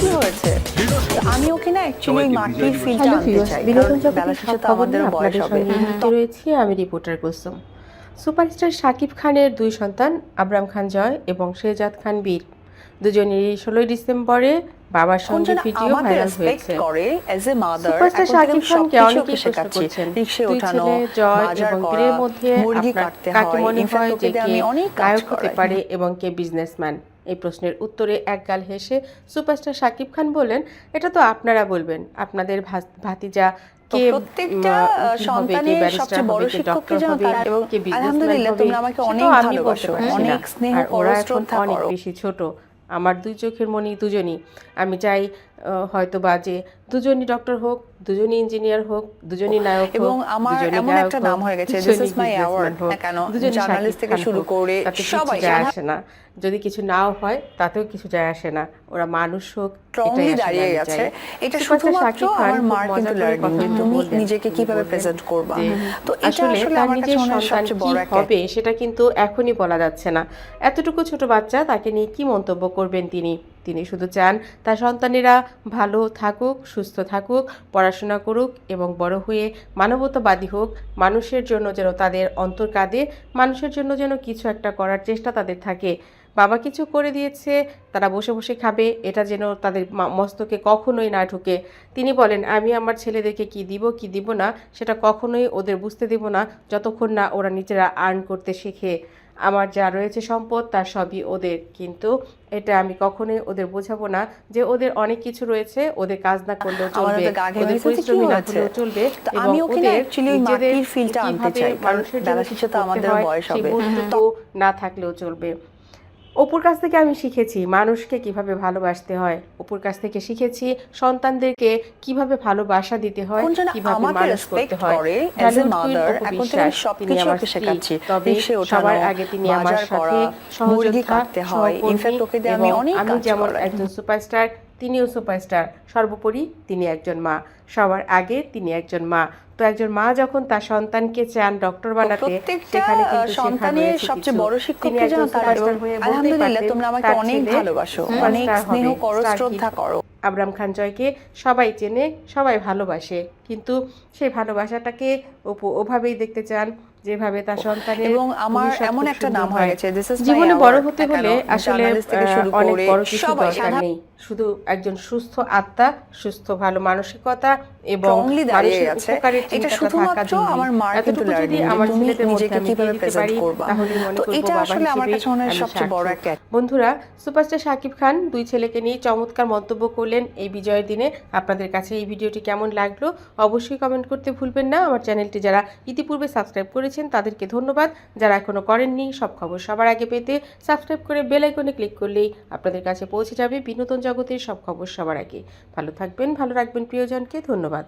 কি হয়েছে? আমি ওকে না অ্যাকচুয়ালি মাটির ফিলটা আনতে চাই বিনোদন বেলা শেষে তো আমাদের বয়স হবে। রয়েছি আমি রিপোর্টার কুসুম সুপারস্টার শাকিব খানের দুই সন্তান আবরাম খান জয় এবং শেহজাদ খান বীর। দুজনেরই ষোলোই ডিসেম্বরে বাবার সঙ্গে ভিডিও ভাইরাল হয়েছে। করে as a mother superstar Shakib খানকে অনেকেই প্রশ্ন করছেন। দুই ওঠানো ছেলে জয় এবং বীরের মধ্যে আপনার কাকে মনে হয় যে কে অনেক নায়ক হতে পারে এবং কে বিজনেসম্যান এই প্রশ্নের উত্তরে একগাল হেসে সুপারস্টার সাকিব খান বলেন এটা তো আপনারা বলবেন আপনাদের ভাতিজা কে প্রত্যেকটা উম, আহ, উকিল হবে, কে সন্তানের সবচেয়ে বড় শিক্ষক কি জানো তারা? এবং আলহামদুলিল্লাহ তোমরা আমাকে অনেক ভালোবাসো, অনেক স্নেহ করো, শ্রদ্ধা করো। বেশি ছোট আমার দুই চোখের মনি দুজনই আমি চাই হয়তো বা যে দুজনই ডক্টর হোক দুজনই ইঞ্জিনিয়ার হোক দুজনই নায়ক এবং আমার এমন একটা নাম হয়ে গেছে, my businessman award। হোক, কেন, দুজনই শাকিব থেকে শুরু করে সবাই, যায় আসে না। যদি কিছু নাও হয় তাতেও কিছু যায় আসে না। ওরা মানুষ হোক স্ট্রংলি দাঁড়িয়ে গেছে এটা শুধুমাত্র আমার মার কিন্তু লার্নিং যে তুমি নিজেকে কীভাবে প্রেজেন্ট করবা। তো এটা আসলে আমার কাছে সবচেয়ে বড় একটা হবে সেটা কিন্তু এখনই বলা যাচ্ছে না। এতটুকু ছোট বাচ্চা তাকে নিয়ে কি মন্তব্য করবেন তিনি? তিনি শুধু চান, তার সন্তানেরা ভালো থাকুক, সুস্থ থাকুক, পড়াশোনা করুক এবং বড় হয়ে মানবতাবাদী হোক, মানুষের জন্য যেন তাদের অন্তর কাঁদে, মানুষের জন্য যেন কিছু একটা করার চেষ্টা তাদের থাকে। বাবা কিছু করে দিয়েছে, তারা বসে বসে খাবে, এটা যেন তাদের মস্তকে কখনোই না ঢুকে। তিনি বলেন, আমি আমার ছেলেদেরকে কি দিব কি দিব না, সেটা কখনোই ওদের বুঝতে দেব না, যতক্ষণ না ওরা নিজেরা আর্ন করতে শেখে। আমার যা রয়েছে সম্পদ তার সবই ওদের। কিন্তু এটা আমি কখনোই ওদের বোঝাবো না যে ওদের অনেক কিছু রয়েছে ওদের কাজ না করলেও চলবে। ওদের পরিশ্রমী না করলেও চলবে এবং ওদের নিজেদের ফিলটা আনতে চাই, মানুষের জন্য হয়, বয়স হবে। না থাকলেও চলবে। অপুর কাছ থেকে আমি শিখেছি মানুষকে কীভাবে ভালোবাসতে হয়। অপুর কাছ থেকে শিখেছি সন্তানদেরকে কীভাবে ভালোবাসা দিতে হয় কীভাবে মানুষ করতে হয়। তিনি আমার শেখাচ্ছি তবে সবার আগে তিনি আমার সাথে হয়। দিয়ে আমি যেমন। একজন সুপারস্টার তিনিও সুপারস্টার। সর্বোপরি তিনি একজন মা। সবার আগে তিনি একজন মা। তো একজন মা যখন তার সন্তানকে চান ডক্টর বানাতে সেখানে কিন্তু সন্তানের সবচেয়ে বড় শিক্ষক জানো তারা হয়ে আলহামদুলিল্লাহ তোমরা আমাকে অনেক ভালোবাসো। অনেক স্নেহ করো শ্রদ্ধা করো। আবরাম খান জয়কে সবাই চেনে সবাই ভালোবাসে। কিন্তু সেই ভালোবাসাটাকে ওভাবেই দেখতে চান। যেভাবে তার সন্তানের এবং আমার এমন একটা নাম হয়ে। গেছে দিস ইজ জীবনে বড় হতে হলে আসলে অনেক বড় কিছু দরকার নেই। শুধু একজন সুস্থ আত্মা সুস্থ ভালো মানসিকতা এবং এটা শুধুমাত্র আমার মার কিন্তু যদি আমার ছেলেদের মধ্যে আমি দিতে পারি, তাহলে মনে করব এটা আসলে আমার কাছে মনে হয় সবচেয়ে বড় একটা বন্ধুরা সুপারস্টার শাকিব খান দুই ছেলেকে নিয়ে চমৎকার মন্তব্য করলেন এই বিজয়ের দিনে। আপনাদের কাছে এই ভিডিওটি কেমন লাগল অবশ্যই কমেন্ট করতে ভুলবেন না। আমার চ্যানেলটি যারা ইতিপূর্বে সাবস্ক্রাইব করেছেন, তাদেরকে ধন্যবাদ। যারা এখনও করেননি, সব খবর সবার আগে পেতে সাবস্ক্রাইব করে বেল আইকনে ক্লিক করলেই আপনাদের কাছে পৌঁছে যাবে বিনোদন জগতের সব খবর সবার আগে। ভালো থাকবেন, ভালো রাখবেন প্রিয়জনকে, ধন্যবাদ।